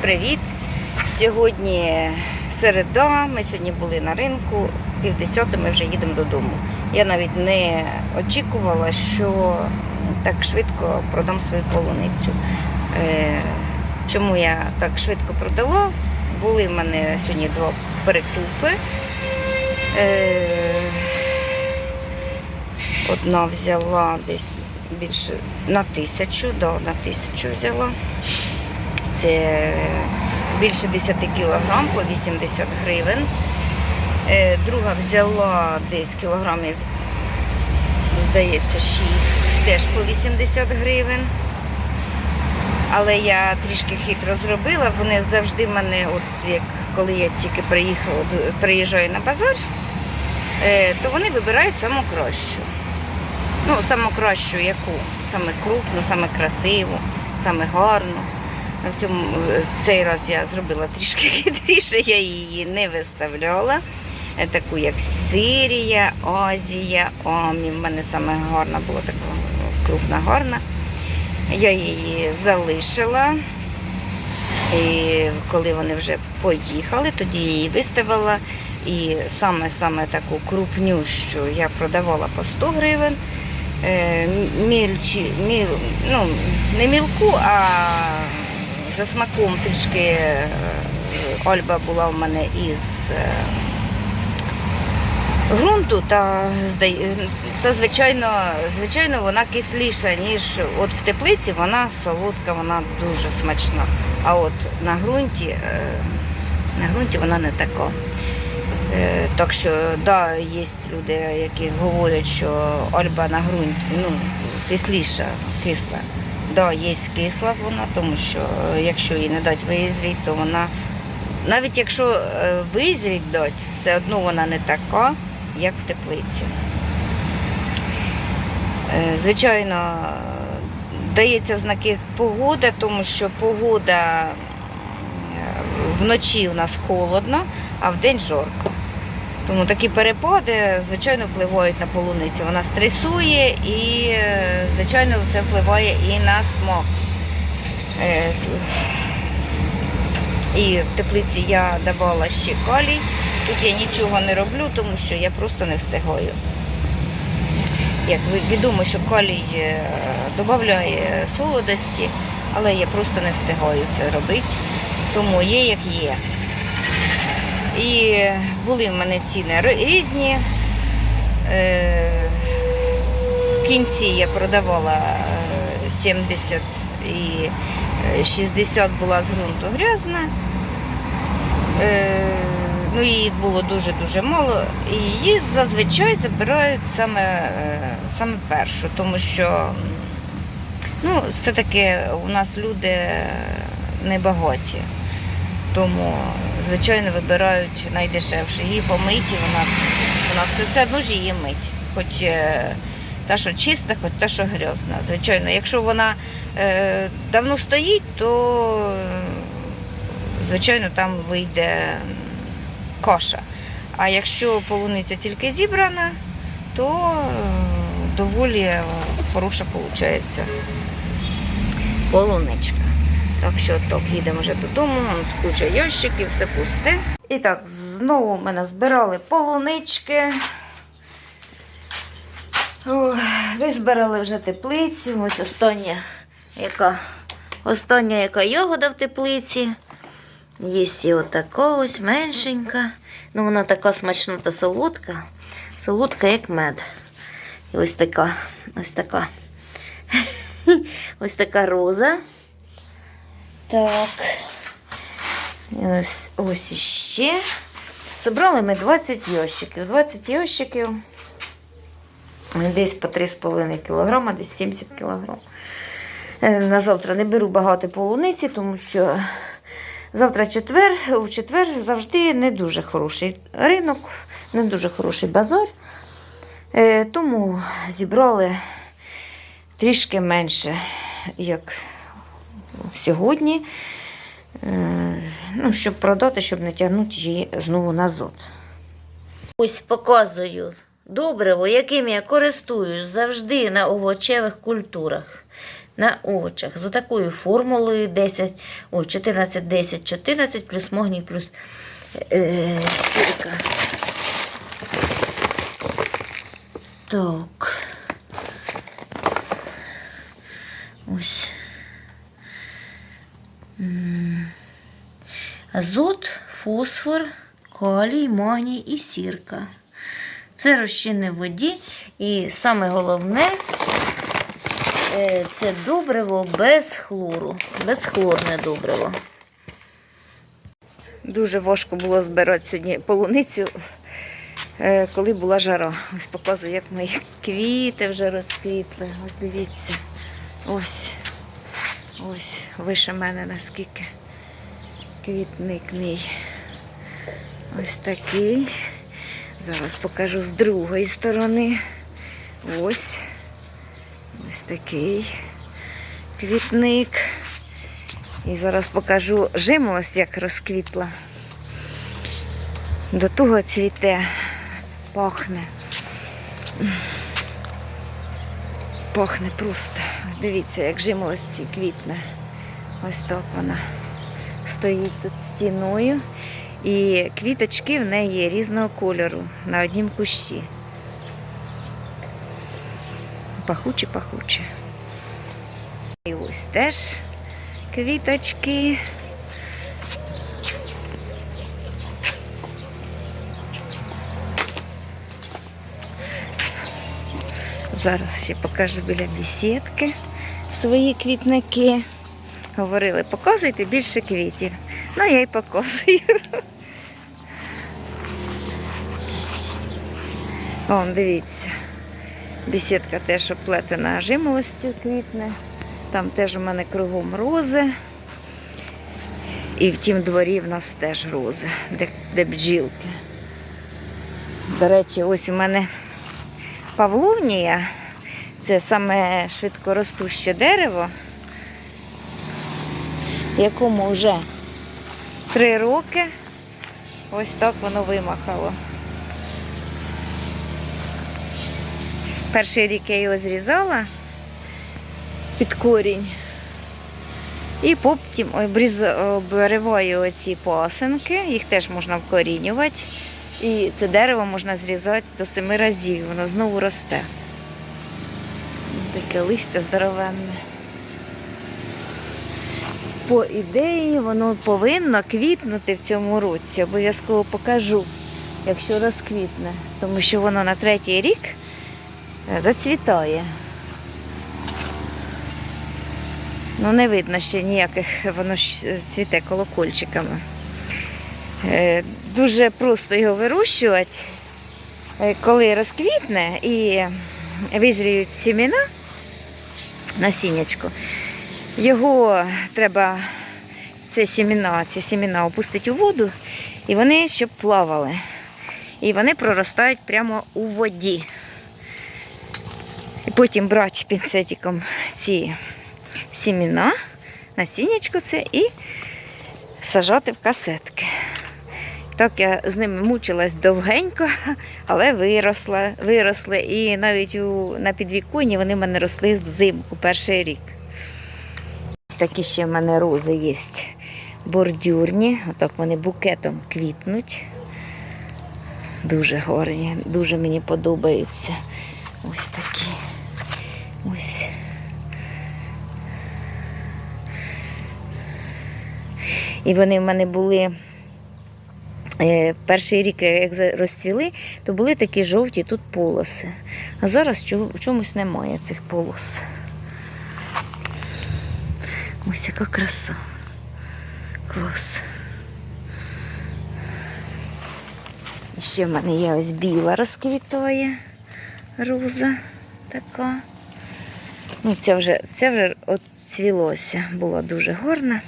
привіт! Сьогодні середа. Ми сьогодні були на ринку. Півдесяти ми вже їдемо додому. Я навіть не очікувала, що так швидко продам свою полуницю. Е, Чому я так швидко продала? Були в мене сьогодні два перекупи. Е, Одна взяла десь більше на тисячу, да, на тисячу взяла. Це більше 10 кілограм по 80 гривень. Е, Друга взяла десь кілограмів, здається, 6, теж по 80 гривень. Але я трішки хитро зробила. Вони завжди мене, от як коли я тільки приїхала, приїжджаю на базар, е, то вони вибирають саму кращу. Ну, саму кращу яку? Саме крупну, саме красиву, саме гарну. В цьому е, цей раз я зробила трішки хитріше, я її не виставляла. Е, Таку як Сирія, Азія, Омі. В мене саме гарна була така крупна, гарна. Я її залишила. І коли вони вже поїхали, тоді її виставила. І саме-саме таку крупнющу я продавала по 100 гривень. Е, Мільчі, міл, ну, не мілку, а за смаком трішки е, Ольба була в мене із е, ґрунту, та, та звичайно, звичайно, вона кисліша, ніж от в теплиці вона солодка, вона дуже смачна. А от на ґрунті, е, на ґрунті вона не така. Так що, да, є люди, які говорять, що Ольба на ґрунті ну, кисліша, кисла. Да, є кисла вона, тому що е, якщо їй не дати визріти, то вона, навіть якщо е, визріть дать, все одно вона не така, як в теплиці. Е, Звичайно, дається в знаки погода, тому що погода вночі у нас холодно, а вдень жарко. Тому такі перепади, звичайно, впливають на полуницю. Вона стресує і, е, звичайно, це впливає і на смак. Е, І в теплиці я давала ще калій. Тут я нічого не роблю, тому що я просто не встигаю. Як відомо, що калій е, додає солодості, але я просто не встигаю це робити. Тому є як є. І були в мене ціни різні. Е, В кінці я продавала е, 70 і е, 60 була з ґрунту грязна. Е, Ну, її було дуже-дуже мало. І її зазвичай забирають саме, е, саме першу, тому що ну, все-таки у нас люди небагаті. Тому, звичайно, вибирають найдешевше. Її помиті, вона, вона все, все одно ж її мить. Хоч е, та, що чиста, хоч та, що грязна. Звичайно, якщо вона е, давно стоїть, то звичайно там вийде каша. А якщо полуниця тільки зібрана, то е, доволі хороша виходить полуничка. Так що так, їдемо вже додому, куча ящиків, все пусте. І так, знову ми назбирали полунички. Визбирали вже теплицю. Ось остання яка, остання яка ягода в теплиці. Є і отака ось меншенька. Ну, вона така смачна та солодка. Солодка, як мед. І ось така, ось така. Ось така роза. Так. Ось, ось іще. Собрали ми 20 ящиків. 20 ящиків. Десь по 3,5 кг, десь 70 кг. На завтра не беру багато полуниці, тому що завтра четвер, у четвер завжди не дуже хороший ринок, не дуже хороший базар. Е, Тому зібрали трішки менше, як сьогодні. Е, Ну, щоб продати, щоб не тягнути її знову назад. Ось показую добриво, яким я користуюсь завжди на овочевих культурах. на очах. З отакою формулою 10, ой, 14, 10, 14 плюс магній плюс е, сірка. Так. Ось. Азот, фосфор, калій, магній і сірка. Це розчини в воді. І саме головне е, це добриво без хлору. Безхлорне добриво. Дуже важко було збирати сьогодні полуницю, е, коли була жара. Ось показую, як мої квіти вже розквітли. Ось дивіться. Ось. Ось вище мене наскільки квітник мій. Ось такий. Зараз покажу з другої сторони. Ось. Ось такий квітник. І зараз покажу жимолость, як розквітла. До того цвіте, пахне. Пахне просто. Дивіться, як жимолості квітне. Ось так вона стоїть тут стіною. І квіточки в неї є різного кольору на однім кущі. Пахучі. І ось теж квіточки. Зараз ще покажу біля бесідки свої квітники. Говорили, показуйте більше квітів. Ну, я й показую. Вон, дивіться. Бесідка теж оплетена жимолостю квітне. Там теж у мене кругом рози. І в тім дворі в нас теж рози, де, де бджілки. До речі, ось у мене павловнія. Це саме швидкоростуще дерево, якому вже три роки. Ось так воно вимахало. Перший рік я його зрізала під корінь. І потім обриваю оці пасинки, їх теж можна вкорінювати. І це дерево можна зрізати до семи разів, воно знову росте. Таке листя здоровенне. По ідеї, воно повинно квітнути в цьому році. Обов'язково покажу, якщо розквітне, тому що воно на третій рік е, зацвітає. Ну, не видно ще ніяких, воно ж цвіте колокольчиками. Дуже просто його вирощувати, Е, коли розквітне і визріють сімена, насіннячко. Його треба, це сімена, ці сімена опустити у воду, і вони щоб плавали. І вони проростають прямо у воді. І потім брати пінцетиком ці сімена, насіннячко це і сажати в касетки. Так я з ними мучилась довгенько, але виросла, виросли. І навіть у, на підвіконні вони в мене росли взимку перший рік. Такі ще в мене рози є бордюрні. Отак вони букетом квітнуть. Дуже гарні, дуже мені подобаються. Ось такі. Ось. І вони в мене були перший рік, як розцвіли, то були такі жовті тут полоси. А зараз чомусь немає цих полос. Ось яка краса. Клас. І Ще в мене є ось біла розквітає роза така. Ну, це вже, це вже от цвілося, було дуже гарно.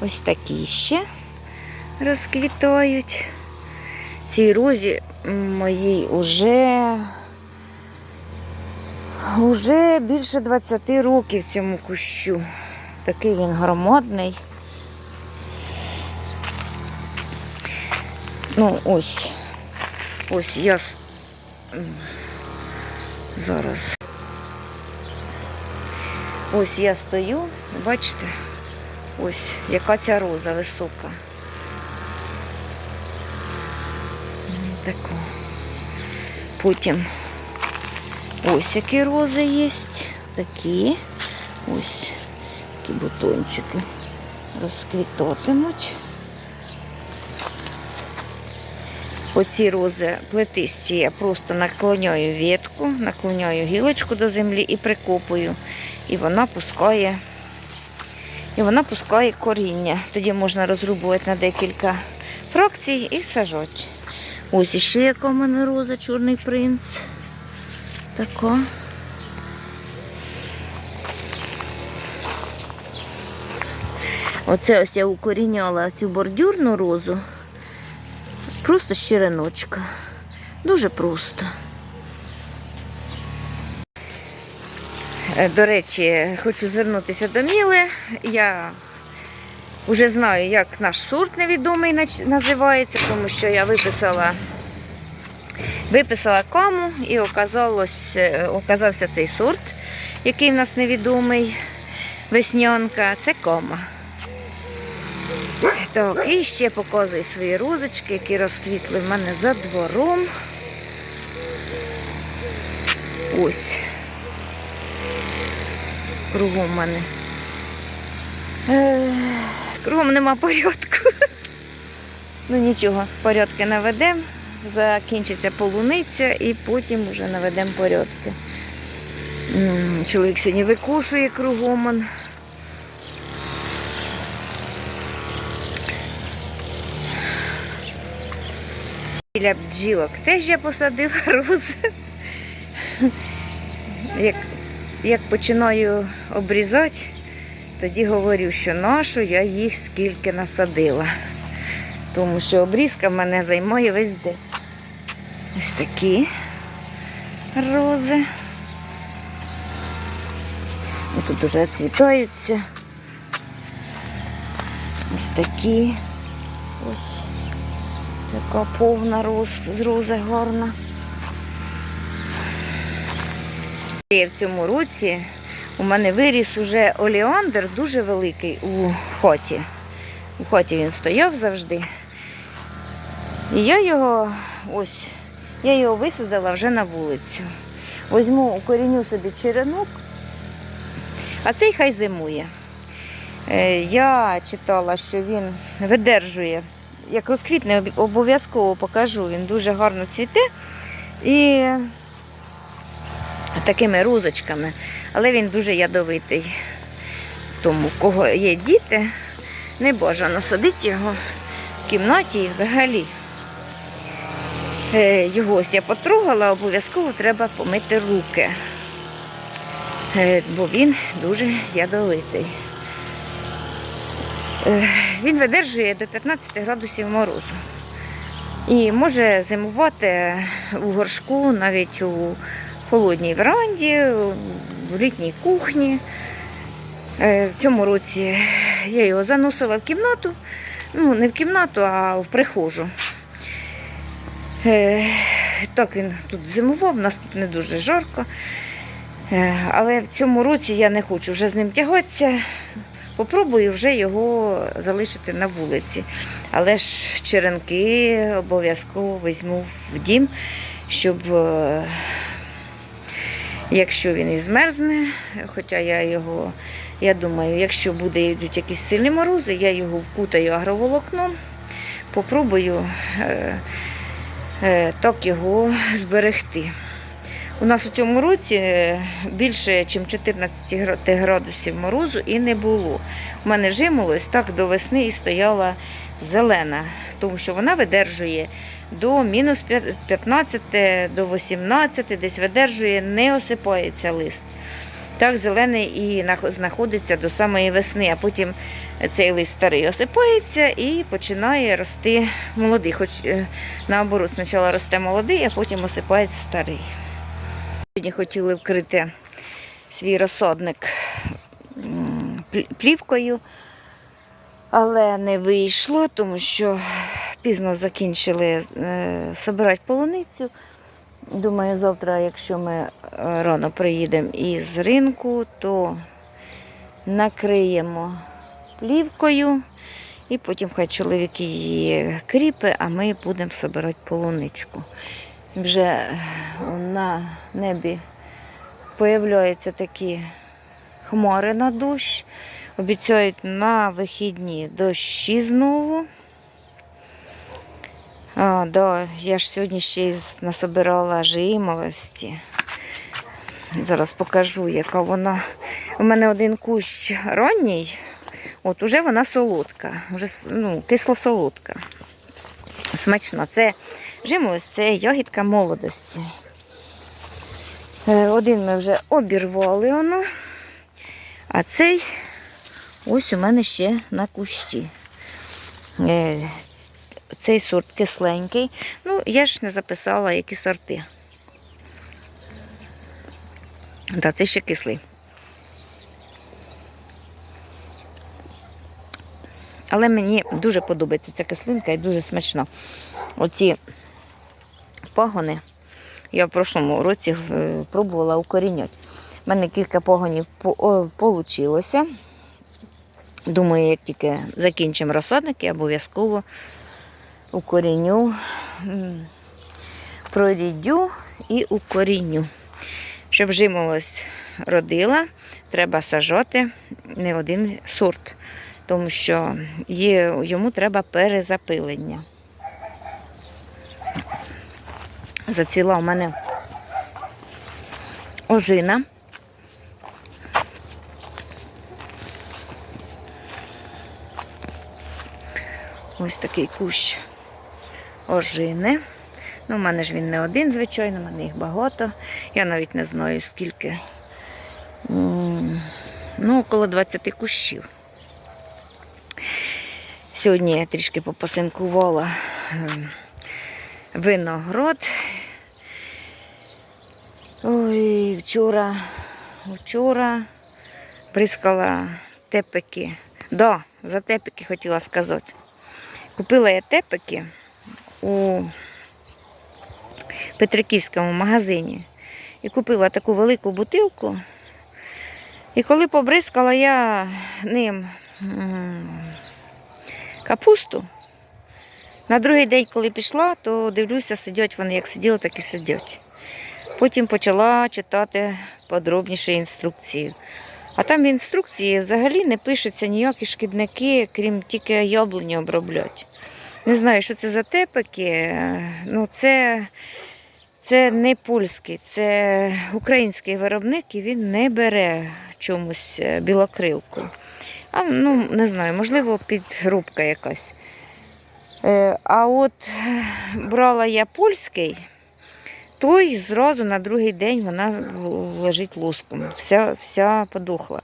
Ось такі ще розквітають. Цій розі моїй уже, уже більше 20 років цьому кущу. Такий він громадний. Ну, ось. Ось я зараз. Ось я стою, бачите, ось яка ця роза висока. Таку. Потім ось які рози є. Такі. Ось такі бутончики розквітатимуть. Оці рози плетисті я просто наклоняю ветку, наклоняю гілочку до землі і прикопую. І вона пускає, і вона пускає коріння. Тоді можна розрубувати на декілька фракцій і сажати. Ось іще яка в мене роза, чорний принц. Така. Оце ось я укоріняла цю бордюрну розу. Просто з череночка. Дуже просто. Е, До речі, хочу звернутися до Міли. Я вже знаю, як наш сорт невідомий називається, тому що я виписала, виписала каму і е, оказався цей сорт, який в нас невідомий. Веснянка, це кома. Так, і ще показую свої розочки, які розквітли в мене за двором. Ось. Кругом мене. Кругом нема порядку. Ну нічого, порядки наведемо. Закінчиться полуниця і потім вже наведемо порядки. Чоловік сьогодні викушує кругом. Біля бджілок теж я посадила рози. Як, як починаю обрізати, тоді говорю, що нашу я їх скільки насадила. Тому що обрізка мене займає весь день. Ось такі рози. І Тут вже цвітаються. Ось такі. Ось. Така повна роз, роза гарна. І в цьому році у мене виріс уже олеандр дуже великий у хаті. У хаті він стояв завжди. І я його ось, я його висадила вже на вулицю. Возьму, укоріню собі черенок, а цей хай зимує. Е, Я читала, що він видержує як розквітне, обов'язково покажу. Він дуже гарно цвіте і такими розочками. Але він дуже ядовитий. Тому в кого є діти, не бажано садити його в кімнаті і взагалі. Е, Його ось я потрогала, обов'язково треба помити руки, Е, бо він дуже ядовитий. Е, Він видержує до 15 градусів морозу. І може зимувати у горшку, навіть у холодній веранді, в літній кухні. Е, В цьому році я його заносила в кімнату, ну не в кімнату, а в прихожу. Е, Так він тут зимував, у нас тут не дуже жарко. Е, Але в цьому році я не хочу вже з ним тягатися. Попробую вже його залишити на вулиці. Але ж черенки обов'язково візьму в дім, щоб якщо він і змерзне, хоча я його, я думаю, якщо буде йдуть якісь сильні морози, я його вкутаю агроволокном, попробую е, е, так його зберегти. У нас у цьому році е, більше, ніж 14 градусів морозу і не було. У мене жимолось так до весни і стояла зелена, тому що вона видержує до мінус 15, до 18, десь видержує, не осипається лист. Так зелений і знаходиться до самої весни, а потім цей лист старий осипається і починає рости молодий. Хоч е, наоборот, спочатку росте молодий, а потім осипається старий. Сьогодні хотіли вкрити свій розсадник плівкою, але не вийшло, тому що пізно закінчили е, собирати полуницю. Думаю, завтра, якщо ми е, рано приїдемо із ринку, то накриємо плівкою. І потім хай чоловік її кріпи, а ми будемо збирати полуничку. Вже на небі появляються такі хмари на дощ. Обіцяють на вихідні дощі знову. А, да, я ж сьогодні ще насобирала жимолості. Зараз покажу, яка вона. У мене один кущ ранній, от уже вона солодка, вже ну, кисло-солодка. Смачно. Це жимолость, це ягідка молодості. Е, Один ми вже обірвали воно, а цей ось у мене ще на кущі. Цей сорт кисленький. Ну, я ж не записала, які сорти. Так, це ще кислий. Але мені дуже подобається ця кислинка і дуже смачна. Оці пагони я в прошлому році е, пробувала укорінювати. У мене кілька пагонів вийшло. Думаю, як тільки закінчимо розсадники, я обов'язково укоріню, м, проріддю і укоріню. Щоб жимолость родила, треба сажати не один сорт, тому що йому треба перезапилення. Зацвіла у мене ожина. Ось такий кущ ожини. Ну, у мене ж він не один, звичайно, у мене їх багато. Я навіть не знаю, скільки. Ну, около 20 кущів. Сьогодні я трішки попасинкувала ем, виноград. Ой, вчора, вчора бризкала тепики. Да, за тепики хотіла сказати. Купила я тепики у Петриківському магазині і купила таку велику бутилку. І коли побризкала я ним капусту, на другий день, коли пішла, то дивлюся, сидять вони як сиділи, так і сидять. Потім почала читати подробніше інструкцію. А там в інструкції взагалі не пишуться ніякі шкідники, крім тільки яблуні оброблять. Не знаю, що це за тепики. Ну, це, це не польський, це український виробник і він не бере чомусь е, білокрилку. А ну, не знаю, можливо, підробка якась. Е, А от е, брала я польський, той зразу на другий день вона лежить луском. Вся, вся подохла.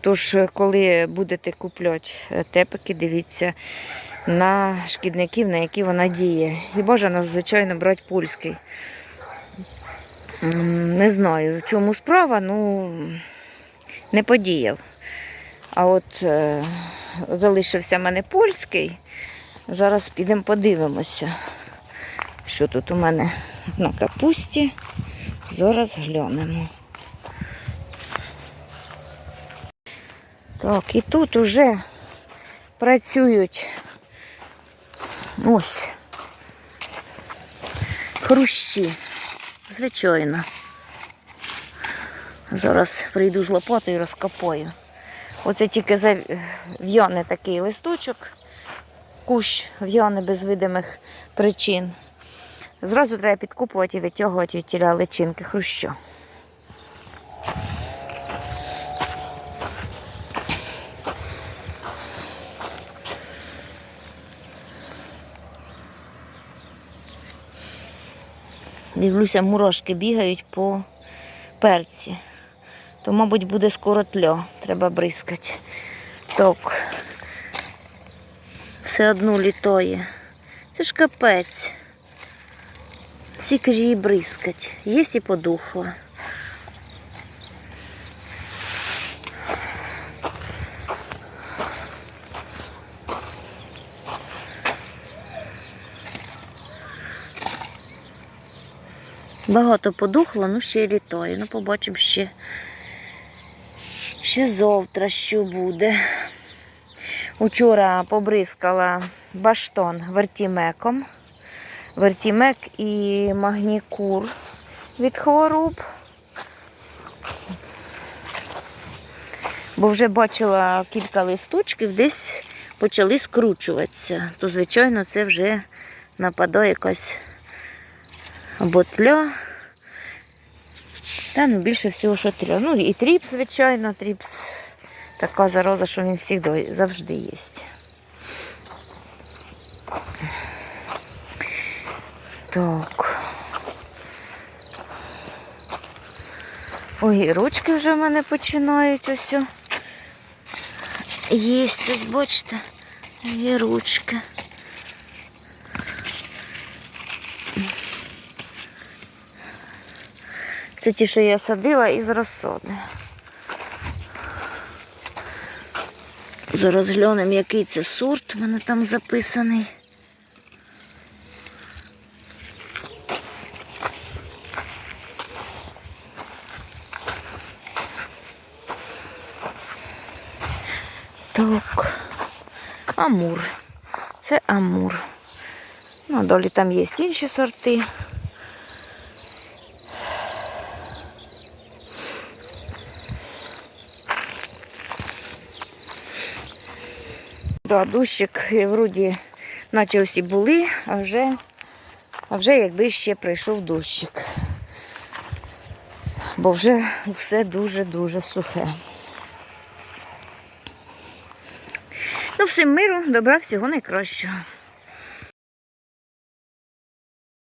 Тож, коли будете купляти тепики, дивіться на шкідників, на які вона діє. І бажано, звичайно, брати польський. Не знаю, в чому справа, ну не подіяв. А от е, залишився в мене польський. Зараз підемо подивимося, що тут у мене на капусті. Зараз глянемо. Так, і тут уже працюють ось хрущі. Звичайно. Зараз прийду з лопатою і розкопаю. Оце тільки в'яне такий листочок, кущ в'яне без видимих причин. Зразу треба підкупувати і витягувати від тіля личинки хруща. Дивлюся, мурашки бігають по перці. То, мабуть, буде скоро тльо, Треба бризкати. Так. Все одно літає. Це ж капець. Ці ж її бризкать. Є і подухла. Багато подухло, ну ще й літає. Ну, побачимо ще. Ще завтра що буде. Учора побризкала баштон вертімеком. Вертімек і магнікур від хвороб. Бо вже бачила кілька листочків, десь почали скручуватися. То, звичайно, це вже нападає якась або тля. Та ну більше всього, що тля. Ну і тріпс, звичайно, тріпс. Така зараза, що він завжди, завжди є. Так. Ой, ручки вже в мене починають ось. Єсть, ось бачите, є ручки. Це ті, що я садила із розсоди. Зараз глянемо, який це сорт, у мене там записаний. Так, амур. Це амур. Ну, а далі там є інші сорти. Да, дощик вроді, наче всі були, а вже, а вже якби ще прийшов дощик. Бо вже все дуже-дуже сухе. Ну, всім миру, добра, всього найкращого.